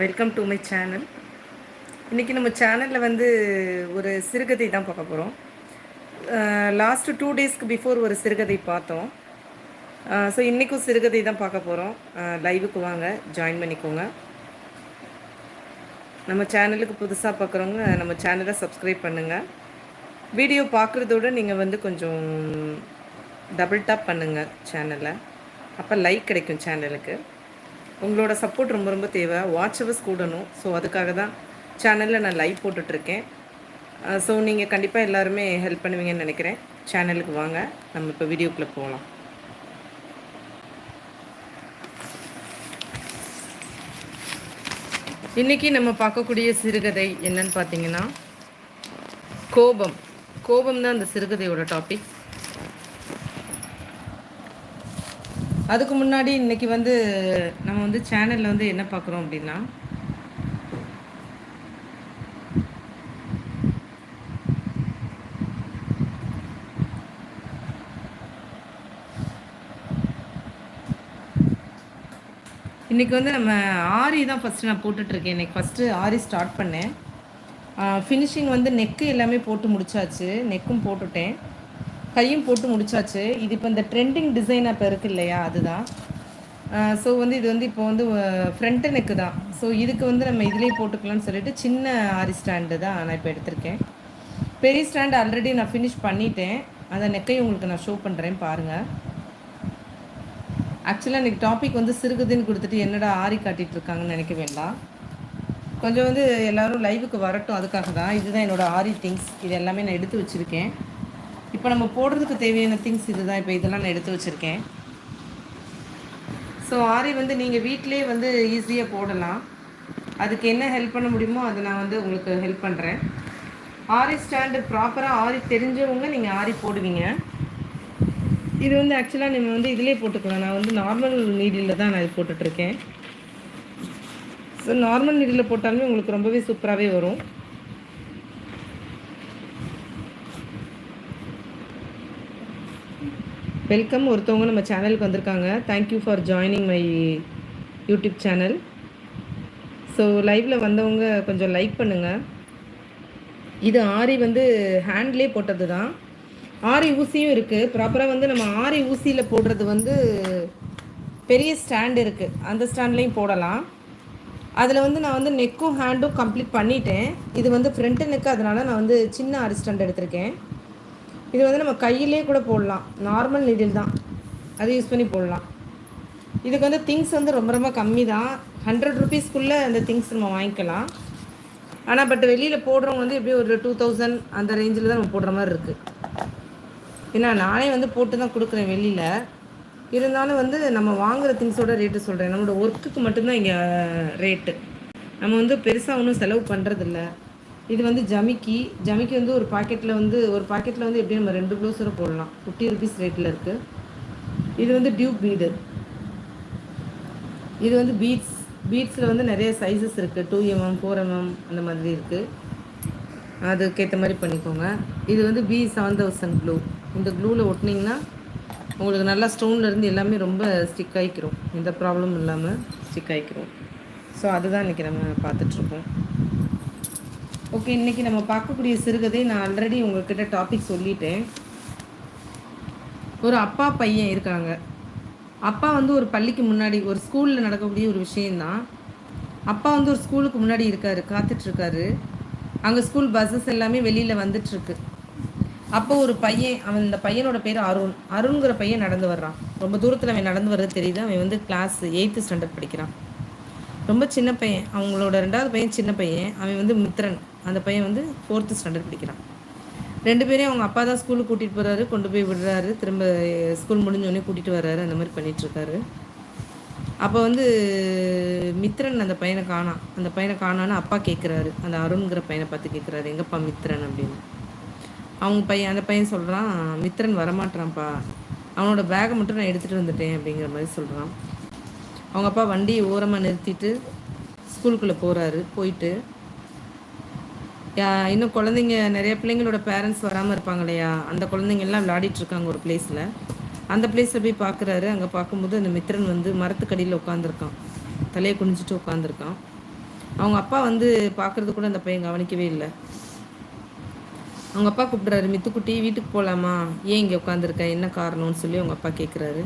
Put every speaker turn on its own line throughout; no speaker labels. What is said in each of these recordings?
Welcome to my channel. இன்றைக்கி நம்ம சேனலில் வந்து ஒரு சிறுகதை தான் பார்க்க போகிறோம் லாஸ்ட்டு டூ டேஸ்க்கு பிஃபோர் ஒரு சிறுகதை பார்த்தோம். ஸோ இன்றைக்கும் சிறுகதை தான் பார்க்க போகிறோம் லைவுக்கு வாங்க ஜாயின் பண்ணிக்கோங்க. நம்ம சேனலுக்கு புதுசாக பார்க்குறவங்க நம்ம சேனலை சப்ஸ்கிரைப் பண்ணுங்கள் வீடியோ பார்க்குறதோட நீங்கள் வந்து கொஞ்சம் டபுள் டாப் பண்ணுங்கள் சேனலை அப்போ லைக் கிடைக்கும் சேனலுக்கு. உங்களோட சப்போர்ட் ரொம்ப ரொம்ப தேவை. வாட்சவர்ஸ் கூடணும். ஸோ அதுக்காக தான் சேனலில் நான் லைவ் போட்டுட்ருக்கேன். ஸோ நீங்கள் கண்டிப்பாக எல்லாருமே ஹெல்ப் பண்ணுவீங்கன்னு நினைக்கிறேன். சேனலுக்கு வாங்க. நம்ம இப்போ வீடியோக்குள்ளே போகலாம். இன்றைக்கி நம்ம பார்க்கக்கூடிய சிறுகதை என்னன்னு பார்த்தீங்கன்னா கோபம். கோபம் தான் அந்த சிறுகதையோட டாபிக் அதுக்கு முன்னாடி இன்னைக்கு வந்து நம்ம வந்து சேனலில் வந்து என்ன பார்க்குறோம் அப்படின்னா? இன்றைக்கி வந்து நம்ம ஆரி தான் ஃபஸ்ட்டு நான் போட்டுட்ருக்கேன். இன்றைக்கி ஃபஸ்ட்டு ஆரி ஸ்டார்ட் பண்ணேன். ஃபினிஷிங் வந்து நெக்கு எல்லாமே போட்டு முடிச்சாச்சு. நெக்கும் போட்டுட்டேன். கையும் போட்டு முடிச்சாச்சு. இது இப்போ இந்த ட்ரெண்டிங் டிசைன் அப்போ இருக்கு இல்லையா? அதுதான். ஸோ வந்து இது வந்து இப்போ வந்து ஃப்ரண்ட் நெக்கு தான். ஸோ இதுக்கு வந்து நம்ம இதுலேயே போட்டுக்கலாம்னு சொல்லிட்டு சின்ன ஆரி ஸ்டாண்டு தான் நான் இப்போ எடுத்திருக்கேன். பெரிய ஸ்டாண்ட் ஆல்ரெடி நான் ஃபினிஷ் பண்ணிட்டேன். அந்த நெக்கையும் உங்களுக்கு நான் ஷோ பண்ணுறேன் பாருங்கள் ஆக்சுவலாக இன்றைக்கி டாபிக் வந்து சிறுகுதுன்னு கொடுத்துட்டு என்னடா ஆரி காட்டிகிட்டு இருக்காங்கன்னு நினைக்க வேண்டாம். கொஞ்சம் வந்து எல்லோரும் லைவுக்கு வரட்டும். அதுக்காக தான். இதுதான் என்னோடய ஆரி திங்ஸ் இது எல்லாமே நான் எடுத்து வச்சுருக்கேன். இப்போ நம்ம போடுறதுக்கு தேவையான திங்ஸ் இதுதான். இப்போ இதெல்லாம் நான் எடுத்து வச்சுருக்கேன். ஸோ ஆரி வந்து நீங்கள் வீட்டிலே வந்து ஈஸியாக போடலாம். அதுக்கு என்ன ஹெல்ப் பண்ண முடியுமோ அதை நான் வந்து உங்களுக்கு ஹெல்ப் பண்ணுறேன் ஆரி ஸ்டாண்டு ப்ராப்பராக ஆரி தெரிஞ்சவங்க நீங்கள் ஆரி போடுவீங்க. இது வந்து ஆக்சுவலாக நீங்கள் வந்து இதிலே போட்டுக்கலாம். நான் வந்து நார்மல் நீடியில் தான் நான் இது போட்டுட்ருக்கேன் ஸோ நார்மல் நீடியில் போட்டாலுமே உங்களுக்கு ரொம்பவே சூப்பராகவே வரும். வெல்கம் ஒருத்தவங்க நம்ம சேனலுக்கு வந்திருக்காங்க. Thank you for joining my YouTube channel so லைவில் வந்தவங்க கொஞ்சம் லைக் பண்ணுங்கள் இது ஆரி வந்து ஹேண்ட்லே போட்டது தான் ஆரி ஊசியும் இருக்குது ப்ராப்பராக வந்து நம்ம ஆரி ஊசியில் போடுறது வந்து பெரிய ஸ்டாண்ட் இருக்குது அந்த ஸ்டாண்ட்லேயும் போடலாம். அதில் வந்து நான் வந்து நெக்கும் ஹேண்டும் கம்ப்ளீட் பண்ணிட்டேன். இது வந்து ஃப்ரண்ட்டு நெக்கு அதனால் நான் வந்து சின்ன ஆரி ஸ்டாண்ட் எடுத்திருக்கேன். இது வந்து நம்ம கையிலே கூட போடலாம். நார்மல் நீடில் தான். அதை யூஸ் பண்ணி போடலாம். இதுக்கு வந்து திங்ஸ் வந்து ரொம்ப ரொம்ப கம்மி தான் ஹண்ட்ரட் ருபீஸ்க்குள்ளே அந்த திங்ஸ் நம்ம வாங்கிக்கலாம். ஆனால் பட் வெளியில் போடுறவங்க வந்து எப்படியும் ஒரு டூ தௌசண்ட் அந்த ரேஞ்சில் தான் நம்ம போடுற மாதிரி இருக்குது ஏன்னா நானே வந்து போட்டு தான் கொடுக்குறேன் வெளியில். இருந்தாலும் வந்து நம்ம வாங்குகிற திங்ஸோட ரேட்டு சொல்கிறேன் நம்மளோட ஒர்க்குக்கு மட்டும்தான் இங்கே ரேட்டு நம்ம வந்து பெருசாக ஒன்றும் செலவு பண்ணுறதில்ல இது வந்து ஜமிக்கி. ஜமிக்கி வந்து ஒரு பாக்கெட்டில் வந்து ஒரு பாக்கெட்டில் வந்து எப்படியும் நம்ம ரெண்டு ப்ளவுஸ் வரை போடலாம். ஃபிஃப்டி ருபீஸ் ரேட்டில் இருக்குது இது வந்து டியூப் பீடு இது வந்து பீட்ஸ் பீட்ஸில் வந்து நிறைய சைஸஸ் இருக்குது டூ எம்எம் ஃபோர் எம்எம் அந்த மாதிரி இருக்குது அதுக்கேற்ற மாதிரி பண்ணிக்கோங்க. இது வந்து பி செவன் தௌசண்ட் க்ளூ இந்த க்ளூவில் ஒட்டினீங்கன்னா உங்களுக்கு நல்லா ஸ்டோன்லேருந்து எல்லாமே ரொம்ப ஸ்டிக் ஆகிக்கிறோம் எந்த ப்ராப்ளமும் இல்லாமல் ஸ்டிக் ஆகிக்கிறோம் ஸோ அதுதான் இன்றைக்கி நம்ம பார்த்துட்ருக்கோம் ஓகே இன்றைக்கி நம்ம பார்க்கக்கூடிய சிறுகதை நான் ஆல்ரெடி உங்கள்கிட்ட டாபிக் சொல்லிட்டேன். ஒரு அப்பா பையன் இருக்காங்க. அப்பா வந்து ஒரு பள்ளிக்கு முன்னாடி ஒரு ஸ்கூலில் நடக்கக்கூடிய ஒரு விஷயந்தான் அப்பா வந்து ஒரு ஸ்கூலுக்கு முன்னாடி இருக்கார் காத்துட்ருக்காரு. அங்கே ஸ்கூல் பஸ்ஸஸ் எல்லாமே வெளியில் வந்துட்டுருக்கு அப்போ ஒரு பையன் அவன் இந்த பையனோட பேர் அருண். அருண்கிற பையன் நடந்து வர்றான். ரொம்ப தூரத்தில் அவன் நடந்து வர்றது தெரியுது. அவன் வந்து கிளாஸ் எயித்து ஸ்டாண்டர்ட் படிக்கிறான். ரொம்ப சின்ன பையன். அவங்களோட ரெண்டாவது பையன் சின்ன பையன். அவன் வந்து மித்ரன். அந்த பையன் வந்து ஃபோர்த்து ஸ்டாண்டர்ட் படிக்கிறான். ரெண்டு பேரையும் அவங்க அப்பா தான் ஸ்கூலுக்கு கூட்டிகிட்டு போகிறாரு கொண்டு போய் விடுறாரு. திரும்ப ஸ்கூல் முடிஞ்சோடனே கூட்டிகிட்டு வர்றாரு. அந்த மாதிரி பண்ணிகிட்ருக்காரு அப்போ வந்து மித்ரன் அந்த பையனை காணான் அந்த பையனை காணான்னு அப்பா கேட்குறாரு அந்த அருண்கிற பையனை பார்த்து கேட்குறாரு எங்கப்பா மித்ரன்? அப்படின்னு. அவங்க பையன் அந்த பையன் சொல்கிறான் மித்ரன் வரமாட்டான்ப்பா அவனோட பேகை மட்டும் நான் எடுத்துகிட்டு வந்துட்டேன் அப்படிங்கிற மாதிரி சொல்கிறான் அவங்க அப்பா வண்டியை ஓரமாக நிறுத்திட்டு ஸ்கூலுக்குள்ளே போகிறாரு போயிட்டு இன்னும் குழந்தைங்க நிறைய பிள்ளைங்களோட பேரண்ட்ஸ் வராமல் இருப்பாங்க இல்லையா அந்த குழந்தைங்கள்லாம் விளையாடிட்டுருக்காங்க ஒரு பிளேஸில் அந்த பிளேஸில் போய் பார்க்குறாரு. அங்கே பார்க்கும்போது அந்த மித்திரன் வந்து மரத்துக்கடியில் உட்காந்துருக்கான் தலையை குனிஞ்சிட்டு உட்காந்துருக்கான் அவங்க அப்பா வந்து பார்க்குறது கூட அந்த பையன் கவனிக்கவே இல்லை. அவங்க அப்பா கூப்பிட்றாரு மித்துக்குட்டி வீட்டுக்கு போகலாமா ஏன் இங்கே உட்காந்துருக்க என்ன காரணம்னு சொல்லி அவங்க அப்பா கேட்குறாரு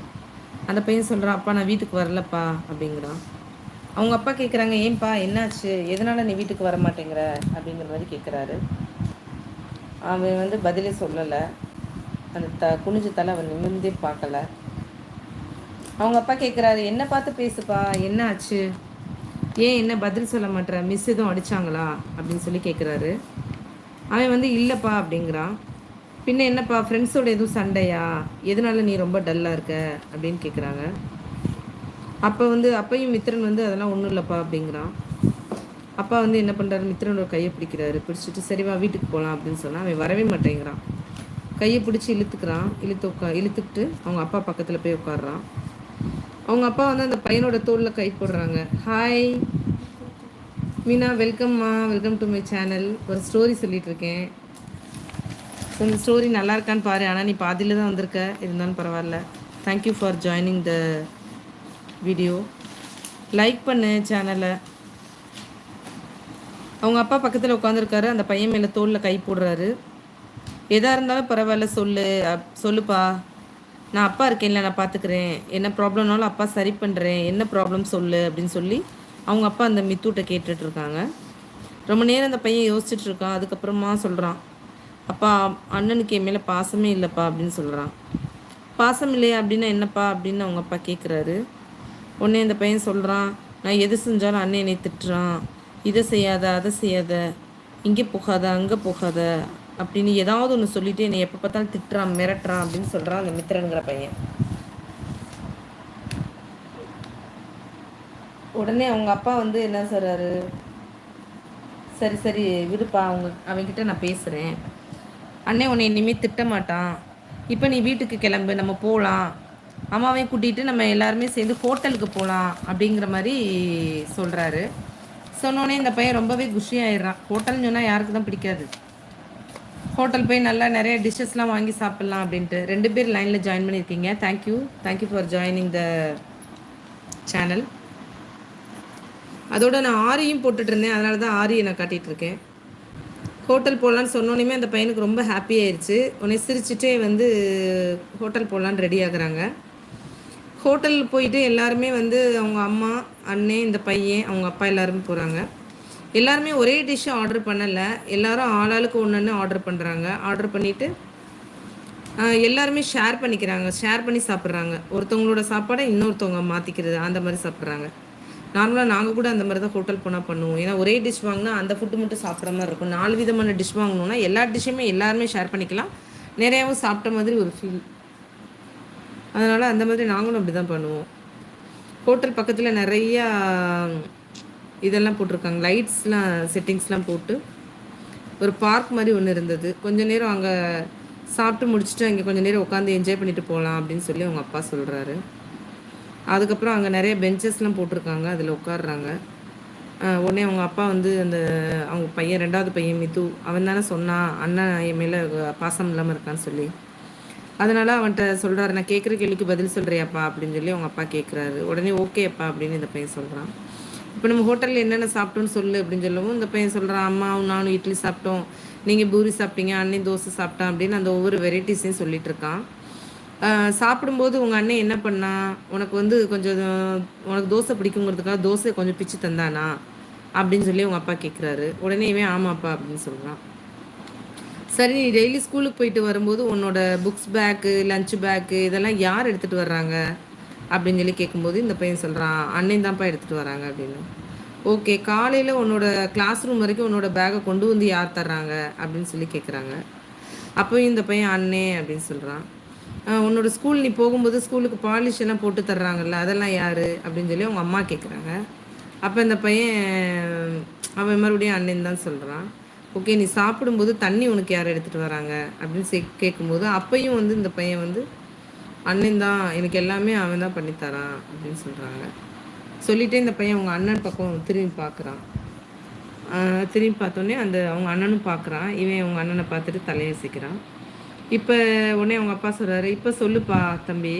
அந்த பையன் சொல்கிறான் அப்பா நான் வீட்டுக்கு வரலப்பா அப்படிங்கிறான். அவங்க அப்பா கேட்குறாங்க ஏன்பா என்னாச்சு? எதனால் நீ வீட்டுக்கு வர மாட்டேங்கிற? அப்படிங்கிற மாதிரி கேட்குறாரு அவன் வந்து பதிலே சொல்லலை. அந்த த குனிஞ்ச தலை அவன் நிமிர்ந்தே பார்க்கல. அவங்க அப்பா கேட்குறாரு என்ன பார்த்து பேசுப்பா? என்ன ஆச்சு? ஏன் என்ன பதில் சொல்ல மாட்டேற மிஸ் எதுவும் அடித்தாங்களா அப்படின்னு சொல்லி கேட்குறாரு அவன் வந்து இல்லைப்பா அப்படிங்கிறான். பின்ன என்னப்பா? ஃப்ரெண்ட்ஸோட எதுவும் சண்டையா? எதனால நீ ரொம்ப டல்லாக இருக்க? அப்படின்னு கேட்குறாங்க அப்போ வந்து அப்பையும் மித்திரன் வந்து அதெல்லாம் ஒன்றும் இல்லைப்பா அப்படிங்கிறான். அப்பா வந்து என்ன பண்ணுறாரு மித்திரனோட கையை பிடிக்கிறாரு. பிடிச்சிட்டு சரிவா வீட்டுக்கு போகலாம் அப்படின்னு சொன்னால் அவன் வரவே மாட்டேங்கிறான். கையை பிடிச்சி இழுத்துக்கிறான். இழுத்து உட்கா இழுத்துக்கிட்டு அவங்க அப்பா பக்கத்தில் போய் உட்காடுறான் அவங்க அப்பா வந்து அந்த பையனோட தோளில் கை போடுறாங்க. ஹாய் மீனா வெல்கம்மா வெல்கம் டு மை சேனல் ஒரு ஸ்டோரி சொல்லிட்டு இருக்கேன் இந்த ஸ்டோரி நல்லா இருக்கான்னு பாரு. ஆனால் நீ பாதியில் தான் வந்திருக்க. இருந்தாலும் பரவாயில்ல. Thank you for joining the video like பண்ணு சேனலை அவங்க அப்பா பக்கத்தில் உட்காந்துருக்காரு அந்த பையன் மேலே தோளில் கை போடுறாரு. எதாக இருந்தாலும் பரவாயில்ல சொல்லு. சொல்லுப்பா. நான் அப்பா இருக்கேன்ல நான் பார்த்துக்கிறேன் என்ன ப்ராப்ளம்னாலும் அப்பா சரி பண்ணுறேன் என்ன ப்ராப்ளம் சொல்லு அப்படின்னு சொல்லி அவங்க அப்பா அந்த மித்தூட்டை கேட்டுட்ருக்காங்க ரொம்ப நேரம் அந்த பையன் யோசிச்சுட்டு இருக்கான். அதுக்கப்புறமா சொல்கிறான் அப்பா அண்ணனுக்கு என் மேலே பாசமே இல்லைப்பா அப்படின்னு சொல்கிறான் பாசம் இல்லையா அப்படின்னா என்னப்பா அப்படின்னு அவங்க அப்பா கேட்குறாரு உடனே இந்த பையன் சொல்கிறான் நான் எது செஞ்சாலும் அண்ணன் என்னை திட்டுறான். இதை செய்யாத அதை செய்யாத இங்கே போகாத அங்கே போகாத அப்படின்னு ஏதாவது ஒன்று சொல்லிட்டு என்னை எப்போ பார்த்தாலும் திட்டுறான் மிரட்டுறான் அப்படின்னு சொல்கிறான் அந்த மித்திரனுங்கிற பையன். உடனே அவங்க அப்பா வந்து என்ன சொல்கிறாரு சரி சரி விடுப்பா அவங்க அவங்ககிட்ட நான் பேசுகிறேன் அண்ணே உன்னை இனிமேல் திட்ட மாட்டான். இப்போ நீ வீட்டுக்கு கிளம்பு நம்ம போகலாம் அம்மாவையும் கூட்டிகிட்டு நம்ம எல்லாருமே சேர்ந்து ஹோட்டலுக்கு போகலாம் அப்படிங்கிற மாதிரி சொல்கிறாரு சொன்னோடனே இந்த பையன் ரொம்பவே குஷி ஆயிடுறான். ஹோட்டல்னு சொன்னால் யாருக்கு தான் பிடிக்காது. ஹோட்டல் போய் நல்லா நிறைய டிஷ்ஷஸ்லாம் வாங்கி சாப்பிட்லாம் அப்படின்ட்டு. ரெண்டு பேர் லைனில் ஜாயின் பண்ணியிருக்கீங்க. Thank you thank you for joining the channel அதோட நான் ஆரியும் போட்டுட்ருந்தேன் அதனால தான் ஆரியை நான் காட்டிகிட்ருக்கேன் ஹோட்டல் போகலான்னு சொன்னோன்னே அந்த பையனுக்கு ரொம்ப ஹாப்பி ஆயிடுச்சு உடனே சிரிச்சுட்டே வந்து ஹோட்டல் போகலான்னு ரெடி ஆகுறாங்க. ஹோட்டல் போயிட்டு எல்லாருமே வந்து அவங்க அம்மா அண்ணே இந்த பையன் அவங்க அப்பா எல்லாருமே போகிறாங்க எல்லாருமே ஒரே டிஷ்ஷை ஆர்டர் பண்ணலை. எல்லாரும் ஆளாளுக்கு ஒன்று ஒன்று ஆர்டர் பண்ணுறாங்க ஆர்டர் பண்ணிவிட்டு எல்லாருமே ஷேர் பண்ணிக்கிறாங்க. ஷேர் பண்ணி சாப்பிட்றாங்க. ஒருத்தவங்களோட சாப்பாடை இன்னொருத்தவங்க மாற்றிக்கிறது அந்த மாதிரி சாப்பிட்றாங்க. நார்மலாக நாங்கள் கூட அந்த மாதிரி தான் ஹோட்டல் போனால் பண்ணுவோம். ஏன்னா ஒரே டிஷ் வாங்கினா அந்த ஃபுட்டு மட்டும் சாப்பிட்ற மாதிரி இருக்கும். நாலு விதமான டிஷ் வாங்கணுன்னா எல்லா டிஷ்ஷுமே எல்லாருமே ஷேர் பண்ணிக்கலாம். நிறையாவும் சாப்பிட்ட மாதிரி ஒரு ஃபீல் அதனால் அந்த மாதிரி நாங்களும் அப்படி தான் பண்ணுவோம். ஹோட்டல் பக்கத்தில் நிறையா இதெல்லாம் போட்டிருக்காங்க. லைட்ஸ்லாம் செட்டிங்ஸ்லாம் போட்டு ஒரு பார்க் மாதிரி ஒன்று இருந்தது. கொஞ்ச நேரம் அங்கே சாப்பிட்டு முடிச்சுட்டு அங்கே கொஞ்சம் நேரம் உட்காந்து என்ஜாய் பண்ணிட்டு போகலாம் அப்படின்னு சொல்லி அவங்க அப்பா சொல்கிறாரு அதுக்கப்புறம் அங்கே நிறைய பெஞ்சஸ்லாம் போட்டிருக்காங்க. அதில் உட்காடுறாங்க உடனே அவங்க அப்பா வந்து அந்த அவங்க பையன் ரெண்டாவது பையன் மித்து அவன் தானே சொன்னான் அண்ணன் என் மேலே பாசம் இல்லாமல் இருக்கான்னு சொல்லி. அதனால் அவன்கிட்ட சொல்கிறாரு நான் கேட்குற கேள்விக்கு பதில் சொல்கிறியாப்பா அப்படின்னு சொல்லி அவங்க அப்பா கேட்குறாரு உடனே ஓகேப்பா அப்படின்னு இந்த பையன் சொல்கிறான் இப்போ நம்ம ஹோட்டலில் என்னென்ன சாப்பிட்டோன்னு சொல்லு அப்படின்னு சொல்லவும் இந்த பையன் சொல்கிறான் அம்மாவும் நானும் இட்லி சாப்பிட்டோம். நீங்கள் பூரி சாப்பிட்டீங்க அண்ணன் தோசை சாப்பிட்டான் அப்படின்னு அந்த ஒவ்வொரு வெரைட்டிஸையும் சொல்லிட்டு இருக்கான். சாப்பிடும்போது உங்கள் அண்ணன் என்ன பண்ணா உனக்கு வந்து கொஞ்சம் உனக்கு தோசை பிடிக்குங்கிறதுக்காக தோசை கொஞ்சம் பிச்சு தந்தானா? அப்படின்னு சொல்லி உங்கள் அப்பா கேட்குறாரு உடனே இவன் ஆமாப்பா அப்படின்னு சொல்கிறான் சரி நீ டெய்லி ஸ்கூலுக்கு போயிட்டு வரும்போது உன்னோட புக்ஸ் பேக்கு லஞ்ச் பேக்கு இதெல்லாம் யார் எடுத்துகிட்டு வர்றாங்க? அப்படின்னு சொல்லி கேட்கும்போது இந்த பையன் சொல்கிறான் அண்ணன் தான்ப்பா எடுத்துகிட்டு வராங்க அப்படின்னு. ஓகே காலையில் உன்னோட கிளாஸ் ரூம் வரைக்கும் உன்னோட பேக்கை கொண்டு வந்து யார் தர்றாங்க? அப்படின்னு சொல்லி கேட்குறாங்க அப்போயும் இந்த பையன் அண்ணே அப்படின்னு சொல்கிறான் உன்னோட ஸ்கூல் நீ போகும்போது ஸ்கூலுக்கு பாலிஷ் எல்லாம் போட்டு தர்றாங்கல்ல அதெல்லாம் யார்? அப்படின்னு சொல்லி அவங்க அம்மா கேட்குறாங்க அப்போ இந்த பையன் அவன் மறுபடியும் அண்ணன் தான் சொல்கிறான் ஓகே நீ சாப்பிடும்போது தண்ணி உனக்கு யார் எடுத்துகிட்டு வராங்க? அப்படின்னு சே கேட்கும்போது அப்பையும் வந்து இந்த பையன் வந்து அண்ணன் தான் எனக்கு எல்லாமே அவன் தான் பண்ணித்தரான் அப்படின்னு சொல்கிறாங்க சொல்லிட்டே இந்த பையன் அவங்க அண்ணன் பக்கம் திரும்பி பார்க்குறான் திரும்பி பார்த்தோன்னே அந்த அவங்க அண்ணனும் பார்க்குறான் இவன் அவங்க அண்ணனை பார்த்துட்டு தலையசிக்கிறான் இப்போ உடனே அவங்க அப்பா சொல்கிறாரு இப்போ சொல்லுப்பா தம்பி.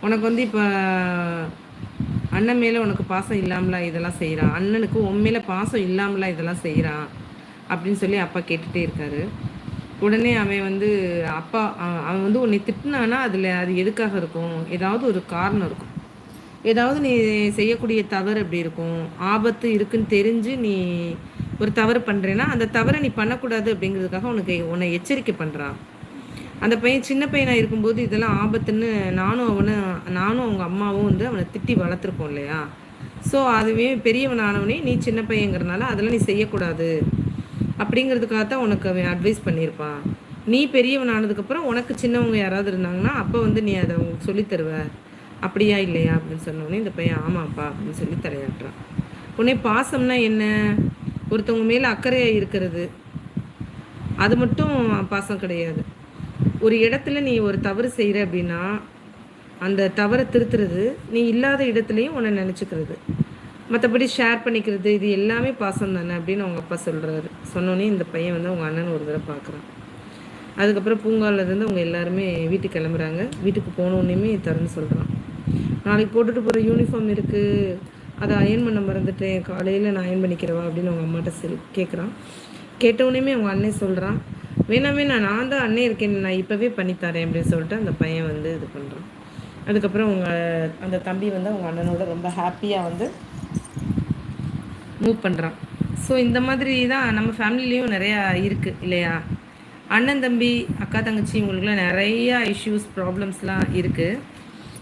உனக்கு வந்து இப்போ அண்ணன் மேலே உனக்கு பாசம் இல்லாமலா இதெல்லாம் செய்கிறான் அண்ணனுக்கு உன் மேலே பாசம் இல்லாமலா இதெல்லாம் செய்கிறான் அப்படின்னு சொல்லி அப்பா கேட்டுகிட்டே இருக்காரு. உடனே அவன் வந்து அப்பா அவன் வந்து உன்னை திட்டினானா அதில் அது எதுக்காக இருக்கும்? ஏதாவது ஒரு காரணம் இருக்கும். ஏதாவது நீ செய்யக்கூடிய தவறு அப்படி இருக்கும்? ஆபத்து இருக்குன்னு தெரிஞ்சு நீ ஒரு தவறு பண்ணுறேன்னா அந்த தவறை நீ பண்ணக்கூடாது அப்படிங்கிறதுக்காக உனக்கு உன்னை எச்சரிக்கை பண்ணுறான் அந்த பையன் சின்ன பையனாக இருக்கும்போது இதெல்லாம் ஆபத்துன்னு நானும் அவனை நானும் அவங்க அம்மாவும் வந்து அவனை திட்டி வளர்த்துருப்போம் இல்லையா? ஸோ அதுவே பெரியவன் ஆனவனே நீ சின்ன பையங்கிறனால அதெல்லாம் நீ செய்யக்கூடாது. அப்படிங்கிறதுக்காக தான் உனக்கு அவன் அட்வைஸ் பண்ணியிருப்பான். நீ பெரியவன் ஆனதுக்கப்புறம் உனக்கு சின்னவங்க யாராவது இருந்தாங்கன்னா அப்போ வந்து நீ அதை அவங்களுக்கு சொல்லித்தருவ அப்படியா இல்லையா? அப்படின்னு சொன்னோடனே இந்த பையன் ஆமாப்பா அப்படின்னு சொல்லி தலையாட்டுறான். உடனே பாசம்னா என்ன? ஒருத்தவங்க மேலே அக்கறையாக இருக்கிறது. அது மட்டும் பாசம் கிடையாது. ஒரு இடத்துல நீ ஒரு தவறு செய்கிற அப்படின்னா அந்த தவறை திருத்துறது நீ இல்லாத இடத்துலையும் உன்னை நினச்சிக்கிறது. மற்றபடி ஷேர் பண்ணிக்கிறது இது எல்லாமே பாசம் தானே அப்படின்னு அவங்க அப்பா சொல்கிறாரு சொன்னோன்னே இந்த பையன் வந்து அவங்க அண்ணன் ஒரு தடவை பார்க்குறான். அதுக்கப்புறம் பூங்காவிலேருந்து அவங்க எல்லாருமே வீட்டுக்கு கிளம்புறாங்க. வீட்டுக்கு போனோடனேயுமே தரேன்னு சொல்கிறான் நாளைக்கு போட்டுட்டு போகிற யூனிஃபார்ம் இருக்குது அதை அயன் பண்ண மறந்துட்டேன். காலையில் நான் அயன் பண்ணிக்கிறவா? அப்படின்னு அவங்க அம்மாட்ட சொல் கேட்குறான் கேட்டவுடனேயுமே அவங்க அண்ணன் சொல்கிறான் வேணாமே வேணாம். நான் தான் அண்ணன் இருக்கேன். நான் இப்போவே பண்ணித்தரேன். அப்படின்னு சொல்லிட்டு அந்த பையன் வந்து இது பண்ணுறான் அதுக்கப்புறம் அவங்க அந்த தம்பி வந்து அவங்க அண்ணனோட ரொம்ப ஹாப்பியாக வந்து மூவ் பண்ணுறான் ஸோ இந்த மாதிரி தான் நம்ம ஃபேமிலிலேயும் நிறையா இருக்குது இல்லையா? அண்ணன் தம்பி அக்கா தங்கச்சி இவங்களுக்குலாம் நிறையா இஷ்யூஸ் ப்ராப்ளம்ஸ்லாம் இருக்குது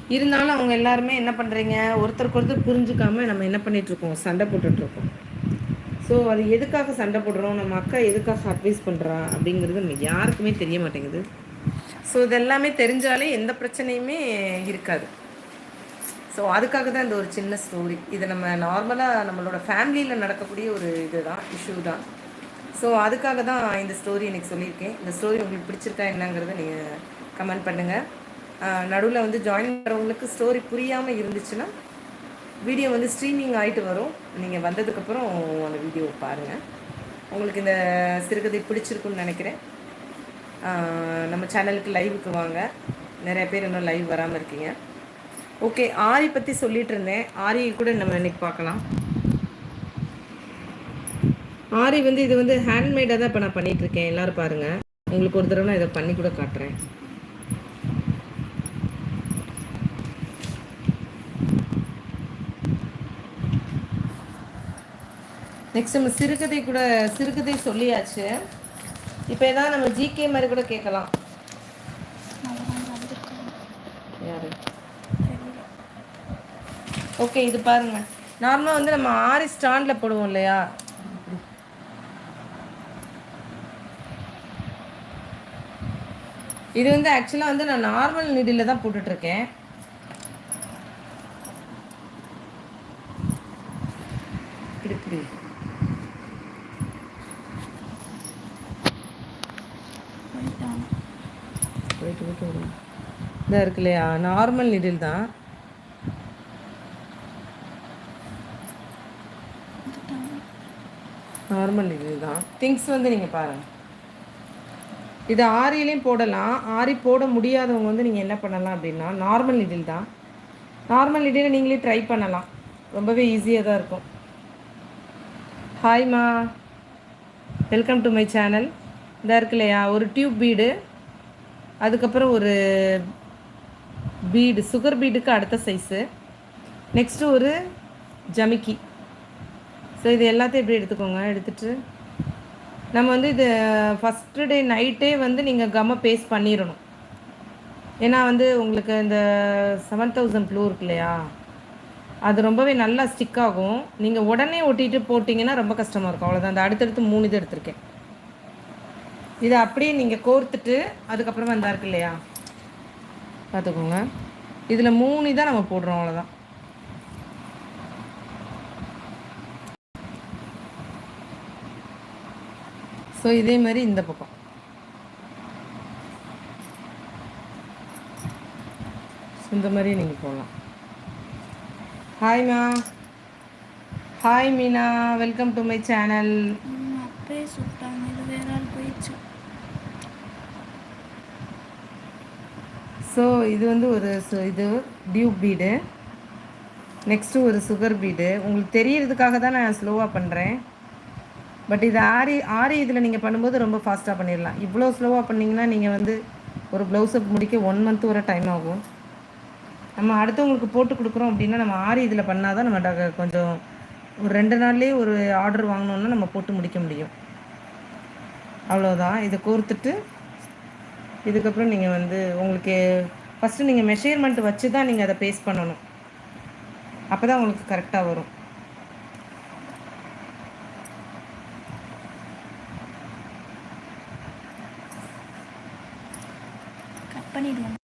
இருந்தாலும் அவங்க எல்லாருமே என்ன பண்ணுறீங்க ஒருத்தருக்கு ஒருத்தர் புரிஞ்சுக்காமல் நம்ம என்ன பண்ணிகிட்ருக்கோம் சண்டை போட்டுட்ருக்கோம் ஸோ அது எதுக்காக சண்டை போடுறோம்? நம்ம அக்கா எதுக்காக அட்வைஸ் பண்ணுறா அப்படிங்கிறது நம்ம யாருக்குமே தெரிய மாட்டேங்குது. ஸோ இதெல்லாமே தெரிஞ்சாலே எந்த பிரச்சனையுமே இருக்காது. ஸோ அதுக்காக தான் இந்த ஒரு சின்ன ஸ்டோரி இது நம்ம நார்மலாக நம்மளோட ஃபேமிலியில் நடக்கக்கூடிய ஒரு இது தான் இஷ்யூ தான். ஸோ அதுக்காக தான் இந்த ஸ்டோரி எனக்கு சொல்லியிருக்கேன். இந்த ஸ்டோரி உங்களுக்கு பிடிச்சிருக்கா என்னங்கிறத நீங்கள் கமெண்ட் பண்ணுங்கள் நடுவில் வந்து ஜாயின் பண்ணுறவங்களுக்கு ஸ்டோரி புரியாமல் இருந்துச்சுன்னா வீடியோ வந்து ஸ்ட்ரீமிங் ஆகிட்டு வரும். நீங்கள் வந்ததுக்கப்புறம் அந்த வீடியோ பாருங்கள் உங்களுக்கு இந்த சிறுகதை பிடிச்சிருக்குன்னு நினைக்கிறேன். நம்ம சேனலுக்கு லைவுக்கு வாங்க. நிறைய பேர் இன்னும் லைவ் வராமல் இருக்கீங்க. ஓகே ஆரி பற்றி சொல்லிட்டு இருந்தேன் ஆரி கூட நம்ம இன்னைக்கு பார்க்கலாம். ஆரி வந்து இது வந்து ஹேண்ட்மேடாக தான் இப்போ நான் பண்ணிகிட்ருக்கேன் எல்லோரும் பாருங்கள் உங்களுக்கு ஒரு தடவை நான் இதை பண்ணி கூட காட்டுறேன். நெக்ஸ்ட் நம்ம சிறுகதை கூட சிறுகதை சொல்லியாச்சு. இப்போ ஏதாவது நம்ம ஜிகே மாதிரி கூட கேட்கலாம் யாரு ஓகே இது பாருங்க. நார்மலாக வந்து நம்ம ஆரி ஸ்டாண்டில் போடுவோம் இல்லையா? இது வந்து ஆக்சுவலாக வந்து நான் நார்மல் நிடியில் தான் போட்டுட்ருக்கேன். இருக்குது போயிட்டு போயிட்டு வரும் இதாக இருக்கு இல்லையா? நார்மல் நிடில் தான் நார்மல் நிடில் தான் திங்ஸ் வந்து நீங்கள் பாருங்கள் இது ஆரியிலையும் போடலாம். ஆரி போட முடியாதவங்க வந்து நீங்கள் என்ன பண்ணலாம் அப்படின்னா நார்மல் நிடில் தான். நார்மல் நிடில் நீங்களே ட்ரை பண்ணலாம். ரொம்பவே ஈஸியாக தான் இருக்கும். ஹாய்மா வெல்கம் டு மை சேனல் இதாக இருக்கு இல்லையா? ஒரு டியூப் பீடு அதுக்கப்புறம் ஒரு பீடு சுகர் பீடுக்கு அடுத்த சைஸு நெக்ஸ்ட்டு ஒரு ஜமிக்கி. ஸோ இது எல்லாத்தையும் எப்படி எடுத்துக்கோங்க? எடுத்துகிட்டு நம்ம வந்து இது ஃபஸ்ட்டு டே நைட்டே வந்து நீங்கள் கம்ம பேஸ்ட் பண்ணிடணும் ஏன்னா வந்து உங்களுக்கு இந்த செவன் தௌசண்ட் ப்ளூ இருக்கு இல்லையா? அது ரொம்பவே நல்லா ஸ்டிக் ஆகும். நீங்கள் உடனே ஒட்டிட்டு போட்டிங்கன்னா ரொம்ப கஷ்டமாக இருக்கும். அவ்வளோதான் அந்த அடுத்தடுத்து மூணு இது எடுத்திருக்கேன். இதை அப்படியே நீங்கள் கோர்த்துட்டு அதுக்கப்புறமா இந்த இருக்கு இல்லையா? பார்த்துக்கோங்க. இதில் மூணு தான் நம்ம போடுறோம் அவ்வளோதான் ஸோ இதே மாதிரி இந்த பக்கம். இந்த மாதிரி நீங்கள் போடலாம் ஹாய்மா hi Meena welcome to my channel
அப்பே சுட்டாங்க. இது வேற ஆள் போயிடுச்சு.
ஸோ இது வந்து ஒரு இது டியூப் பீடு. நெக்ஸ்ட்டு ஒரு சுகர் பீடு. உங்களுக்கு தெரியறதுக்காக தான் நான் ஸ்லோவாக பண்ணுறேன் பட் இது ஆரி ஆரி இதில் நீங்கள் பண்ணும்போது ரொம்ப ஃபாஸ்ட்டாக பண்ணிடலாம் இவ்வளோ ஸ்லோவாக பண்ணிங்கன்னா நீங்கள் வந்து ஒரு ப்ளவுஸை முடிக்க ஒன் மந்த் வர டைம் ஆகும். நம்ம அடுத்தவங்களுக்கு போட்டு கொடுக்குறோம் அப்படின்னா நம்ம ஆரி இதில் பண்ணால் தான் நம்ம கொஞ்சம் ஒரு ரெண்டு நாள்லேயே ஒரு ஆர்டர் வாங்கினோன்னா நம்ம போட்டு முடிக்க முடியும். அவ்வளோதான் இதை கோர்த்துட்டு இதுக்கப்புறம் நீங்கள் வந்து உங்களுக்கு ஃபஸ்ட்டு நீங்கள் மெஷர்மெண்ட் வச்சு தான் நீங்கள் அதை பேஸ்ட் பண்ணணும். அப்போ தான் உங்களுக்கு கரெக்டாக வரும்
கட் பண்ணிடுவோம்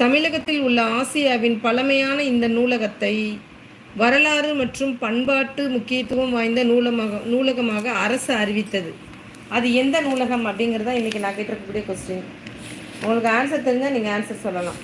தமிழகத்தில் உள்ள ஆசியாவின் பழமையான இந்த நூலகத்தை வரலாறு மற்றும் பண்பாட்டு முக்கியத்துவம் வாய்ந்த நூலமாக நூலகமாக அரசு அறிவித்தது. அது எந்த நூலகம் அப்படிங்கிறதா இன்றைக்கி நான் கேட்டிருக்கக்கூடிய கொஸ்டின் உங்களுக்கு ஆன்சர் தெரிஞ்சால் நீங்கள் ஆன்சர் சொல்லலாம்.